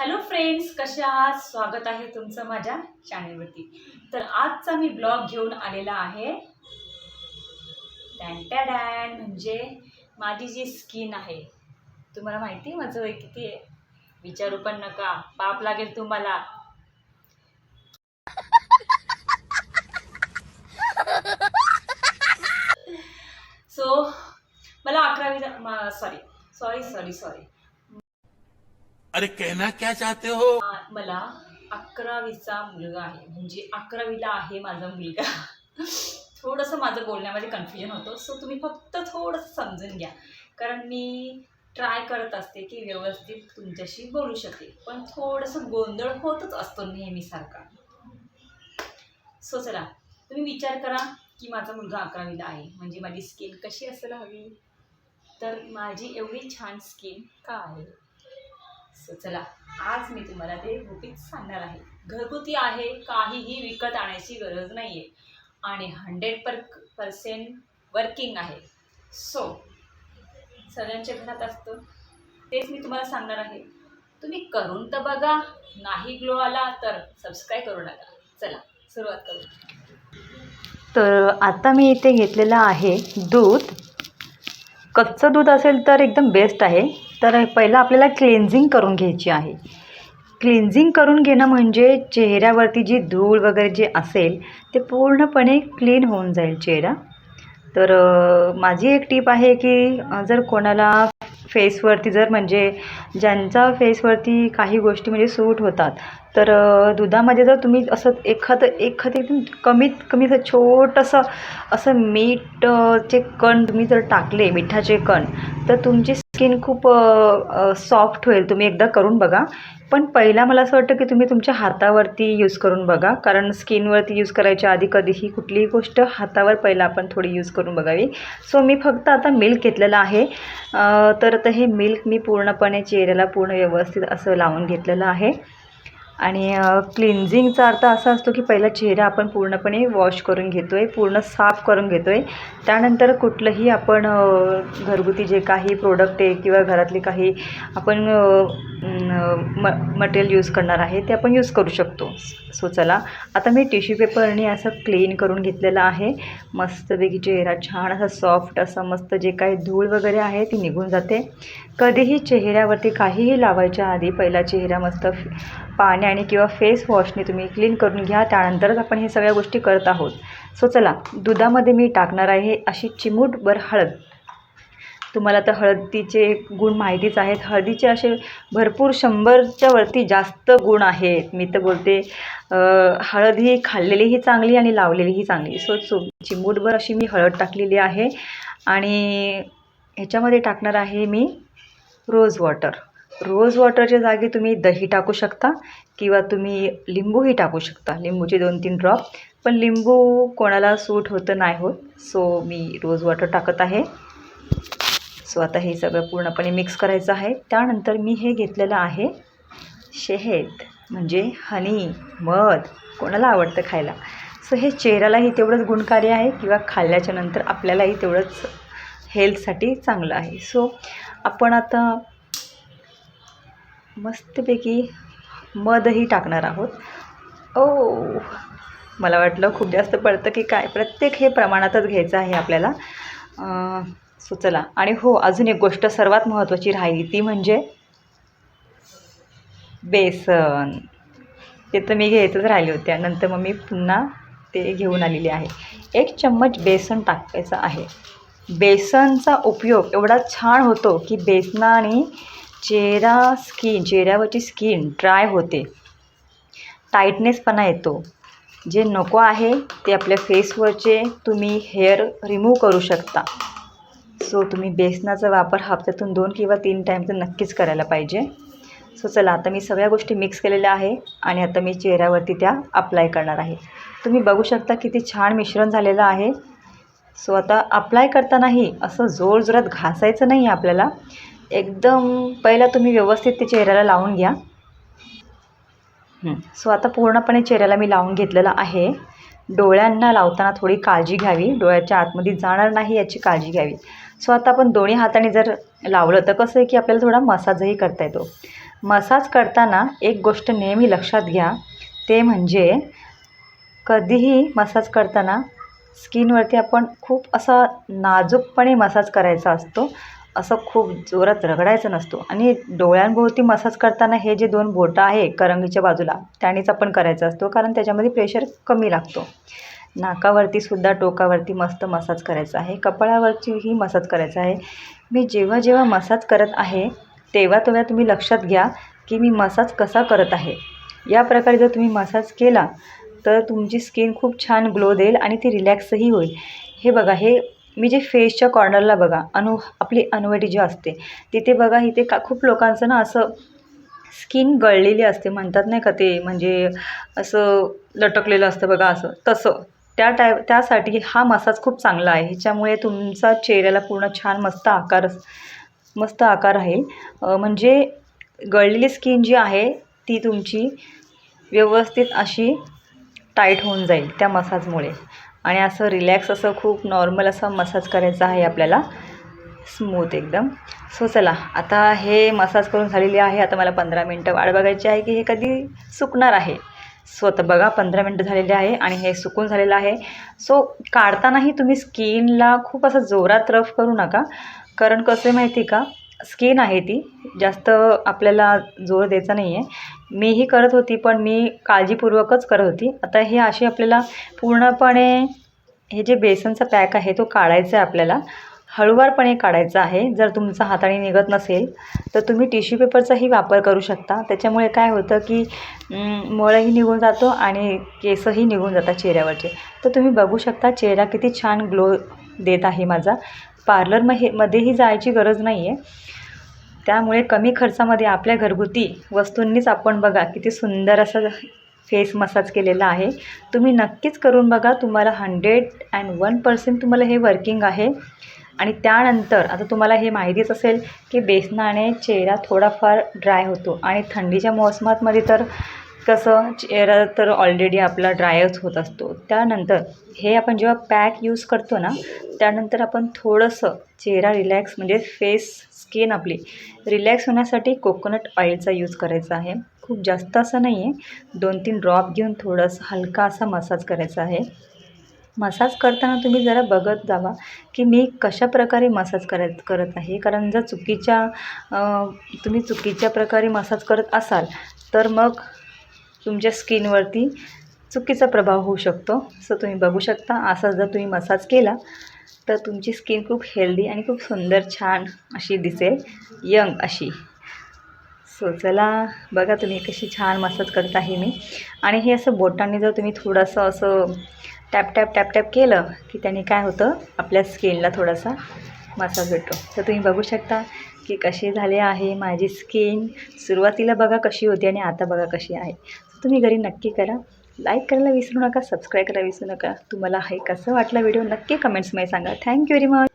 Hello friends कसे आहात? स्वागत आहे तुमचं माझ्या चॅनेलवरती तर आजचा मी ब्लॉग घेऊन आलेला आहे. डॅन डॅन म्हणजे माझी जी स्किन आहे. तुम्हाला माहिती आहे माझं किती आहे? विचारू पण नका. पाप लागेल तुम्हाला. सो मला अकरावी सॉरी सॉरी सॉरी सॉरी अरे कहना क्या चाहते हो? मला अकरावीचा मुलगा आहे. म्हणजे अकरावीला आहे माझा मुलगा. थोडंसं माझं बोलण्यामध्ये कन्फ्युजन होतं. सो तुम्ही फक्त थोडंसं समजून घ्या. कारण मी ट्राय करत असते की व्यवस्थित तुमच्याशी बोलू शकेल. पण थोडंसं गोंधळ होतच असतो नेहमीसारखा. सो चला. तुम्ही विचार करा की माझा मुलगा अकरावीला आहे. म्हणजे माझी स्किन कशी असायला हवी? तर माझी एवढी छान स्किन का आहे? सो चला आज मी तुम्हाला ते गुपित सांगणार आहे. घरगुती आहे काहीही विकत आणायची गरज नाही आहे आणि हंड्रेड पर पर्सेंट वर्किंग आहे. सो सगळ्यांच्या घरात असतं. तेच मी तुम्हाला सांगणार आहे. तुम्ही करून तर बघा नाही ग्लो आला तर सबस्क्राईब करू नका. चला सुरुवात करू. तर आता मी इथे घेतलेलं आहे दूध. कच्चं दूध असेल तर एकदम बेस्ट आहे. तर पहिलं आपल्याला क्लेन्झिंग करून घ्यायची आहे. क्लिन्झिंग करून घेणं म्हणजे चेहऱ्यावरती जी धूळ वगैरे जे असेल ते पूर्णपणे क्लीन होऊन जाईल चेहरा. तर माझी एक टीप आहे की जर कोणाला फेसवरती जर म्हणजे ज्यांचा फेसवरती काही गोष्टी म्हणजे सूट होतात तर दुधामध्ये जर तुम्ही असं एखादं एखादं एकदम कमीत कमी असं छोटंसं असं मीठचे कण तुम्ही जर टाकले मिठाचे कण तर तुमची स्किन खूप सॉफ्ट होईल. तुम्ही एकदा करून बघा. पण पहिला मला असं वाटतं की तुम्ही तुमच्या हातावरती यूज करून बघा. कारण स्किनवरती यूज करायच्या आधी कधीही कुठलीही गोष्ट हातावर पहिला आपण थोडी यूज करून बघावी. सो मी फक्त आता मिल्क घेतलेलं आहे. तर आता हे मिल्क मी पूर्णपणे चेहऱ्याला पूर्ण व्यवस्थित असं लावून घेतलेलं आहे. आणि क्लिन्झिंगचा अर्थ असा असतो की पहिला चेहरा आपण पूर्णपणे वॉश करून घेतो आहे पूर्ण साफ करून घेतो आहे त्यानंतर कुठलंही आपण घरगुती जे काही प्रोडक्ट आहे किंवा घरातले काही आपण म मटेरियल यूज करणार आहे ते आपण यूज करू शकतो. सो चला आता मी टिश्यू पेपरने असं क्लीन करून घेतलेलं आहे. मस्तपैकी चेहरा छान असा सॉफ्ट असा मस्त जे काही धूळ वगैरे आहे ती निघून जाते. कधीही चेहऱ्यावरती काहीही लावायच्या आधी पहिला चेहरा मस्त पाण्याने किंवा फेस वॉशने तुम्ही क्लीन करून घ्या. त्यानंतरच आपण हे सगळ्या गोष्टी करत आहोत. सो चला दुधामध्ये मी टाकणार आहे अशी चिमूटभर हळद. तुम्हाला तर हळदीचे गुण माहितीच आहेत. हळदीचे असे भरपूर शंभरच्या वरती जास्त गुण आहेत. मी तर बोलते हळद ही खाल्लेलीही चांगली आणि लावलेलीही चांगली. सो चो चिमूटभर अशी मी हळद टाकलेली आहे. आणि ह्याच्यामध्ये टाकणार आहे मी रोज वॉटर रोज वॉटरच्या जागी तुम्ही दही टाकू शकता किंवा तुम्ही लिंबूही टाकू शकता. लिंबूचे दोन तीन ड्रॉप पण लिंबू कोणाला सूट होतं नाही होत सो मी रोज वॉटर टाकत आहे. सो आता हे सगळं पूर्णपणे मिक्स करायचं आहे. त्यानंतर मी हे घेतलेलं आहे शहद म्हणजे हनी मध कोणाला आवडतं खायला. सो हे चेहऱ्यालाही तेवढंच गुणकारी आहे किंवा खाल्ल्याच्या नंतर आपल्यालाही तेवढंच हेल्थसाठी चांगलं आहे. सो आपण आता मस्तपैकी मधही टाकणार आहोत. ओ मला वाटलं खूप जास्त पडतं की काय प्रत्येक हे प्रमाणातच घ्यायचं आहे आपल्याला. सुचला सो चला. आणि हो अजून एक गोष्ट सर्वात महत्त्वाची राहिली ती म्हणजे बेसन. ते तर मी घ्यायचंच राहिले होते. नंतर मग मी पुन्हा ते घेऊन आलेले आहे. एक चम्मच बेसन टाकायचं आहे. बेसनचा उपयोग एवढा छान होतो की बेसनाने चेहरा स्किन चेहऱ्यावरची स्किन ड्राय होते. टाईटनेसपणा येतो. जे नको आहे ते आपल्या फेसवरचे तुम्ही हेअर रिमूव्ह करू शकता. सो तुम्ही बेसनाचा वापर हप्त्यातून दोन किंवा तीन टाईम तर नक्कीच करायला पाहिजे. सो चला आता मी सगळ्या गोष्टी मिक्स केलेल्या आहे आणि आता मी चेहऱ्यावरती त्या अप्लाय करणार आहे. तुम्ही बघू शकता किती छान मिश्रण झालेलं आहे. सो आता अप्लाय करतानाही असं जोरजोरात घासायचं नाही आपल्याला. एकदम पहिला तुम्ही व्यवस्थित ते चेहऱ्याला लावून घ्या. सो आता पूर्णपणे चेहऱ्याला मी लावून घेतलेलं आहे. डोळ्यांना लावताना थोडी काळजी घ्यावी. डोळ्याच्या आतमध्ये जाणार नाही याची काळजी घ्यावी. सो आता आपण दोन्ही हाताने जर लावलं तर कसं आहे की आपल्याला थोडा मसाजही करता येतो. मसाज करताना एक गोष्ट नेहमी लक्षात घ्या. ते म्हणजे कधीही मसाज करताना स्किनवरती आपण खूप असा नाजूकपणे मसाज करायचा असतो. असं खूप जोरात रगडायचं नसतो. आणि डोळ्यांभोवती मसाज करताना हे जे दोन बोटं आहे करंगीच्या बाजूला त्यानेच आपण करायचा असतो कारण त्याच्यामध्ये प्रेशर कमी लागतो. नाकावरती सुद्धा टोकावरती मस्त मसाज करायचा आहे. कपाळावरचीही मसाज करायचा आहे. मी जेव्हा जेव्हा मसाज करत आहे तेव्हा तेव्हा तुम्ही लक्षात घ्या की मी मसाज कसा करत आहे. या प्रकारे जर तुम्ही मसाज केला तर तुमची स्किन खूप छान ग्लो देईल आणि ती रिलॅक्सही होईल. हे बघा हे मी जे फेसच्या कॉर्नरला बघा अनु आपली अनुवटी जी असते तिथे बघा इथे का खूप लोकांचं ना असं स्किन गळलेली असते म्हणतात नाही का ते म्हणजे असं लटकलेलं असतं बघा असं तसं. त्या टाय त्यासाठी हा मसाज खूप चांगला आहे. ह्याच्यामुळे तुमचा चेहऱ्याला पूर्ण छान मस्त आकार मस्त आकार राहील. म्हणजे गळलेली स्किन जी आहे ती तुमची व्यवस्थित अशी टाईट होऊन जाईल त्या मसाजमुळे आणि असं रिलॅक्स असं खूप नॉर्मल असा मसाज करायचा आहे आपल्याला. स्मूथ एकदम. सो चला आता हे मसाज करून झालेली आहे. आता मला पंधरा मिनटं वाट बघायची आहे की हे कधी सुकणार आहे. सो आता बघा पंधरा मिनटं झालेले आहे आणि हे सुकून झालेलं आहे. सो काढतानाही तुम्ही स्किनला खूप असं जोरात रफ करू नका. कारण कसं आहे माहिती का? स्किन आहे ती. जास्त आपल्याला जोर द्यायचा नाही आहे मीही करत होती पण मी काळजीपूर्वकच करत होती. आता हे अशी आपल्याला पूर्णपणे हे जे बेसनचा पॅक आहे तो काढायचा आहे आपल्याला. हळूवारपणे काढायचा आहे. जर तुमचा हाताने निघत नसेल तर तुम्ही टिश्यू पेपरचाही वापर करू शकता. त्याच्यामुळे काय होतं की मळही निघून जातो आणि केसही निघून जातात चेहऱ्यावरचे. तर तुम्ही बघू शकता चेहरा किती छान ग्लो देत आहे माझा. पार्लरमध्ये मध्येही जायची गरज नाही आहे त्यामुळे कमी खर्चामध्ये आपल्या घरगुती वस्तूंनीच आपण बघा किती सुंदर असं फेस मसाज केलेला आहे. तुम्ही नक्कीच करून बघा तुम्हाला हंड्रेड अँड वन पर्सेंट तुम्हाला हे वर्किंग आहे. आणि त्यानंतर आता तुम्हाला हे माहितीच असेल की बेसनाने चेहरा थोडाफार ड्राय होतो. आणि थंडीच्या मोसमातमध्ये तर कसं चेहरा तर ऑलरेडी आपला ड्रायच होत असतो. त्यानंतर हे आपण जेव्हा पॅक यूज करतो ना त्यानंतर आपण थोडंसं चेहरा रिलॅक्स म्हणजे फेस स्किन आपली रिलॅक्स होण्यासाठी कोकोनट ऑइलचा यूज करायचा आहे. खूप जास्त असं नाही आहे दोन तीन ड्रॉप घेऊन थोडंसं हलका असा मसाज करायचा आहे. मसाज करताना तुम्ही जरा बघत जावा की मी कशा प्रकारे मसाज करत करत आहे. कारण जर चुकीच्या तुम्ही चुकीच्या प्रकारे मसाज करत असाल तर मग तुमच्या स्किनवरती चुकीचा प्रभाव होऊ शकतो. सो तुम्ही बघू शकता. असा जर तुम्ही मसाज केला तर तुमची स्किन खूप हेल्दी आणि खूप सुंदर छान अशी दिसेल. यंग अशी. सो चला बघा तुम्ही कशी छान मसाज करत आहे मी. आणि हे असं बोटांनी जर तुम्ही थोडंसं असं टॅप टॅप टॅप टॅप केलं की त्याने काय होतं? आपल्या स्किनला थोडासा मसाज भेटतो. तर तुम्ही बघू शकता की कशी झाले आहे माझी स्किन. सुरुवातीला बघा कशी होती आणि आता बघा कशी आहे. तुम्ही घरी नक्की करा. लाईक करायला विसरू नका सबस्क्राईब करायला विसरू नका. तुम्हाला हे कसं वाटलं व्हिडिओ नक्की कमेंट्समध्ये सांगा. Thank you very much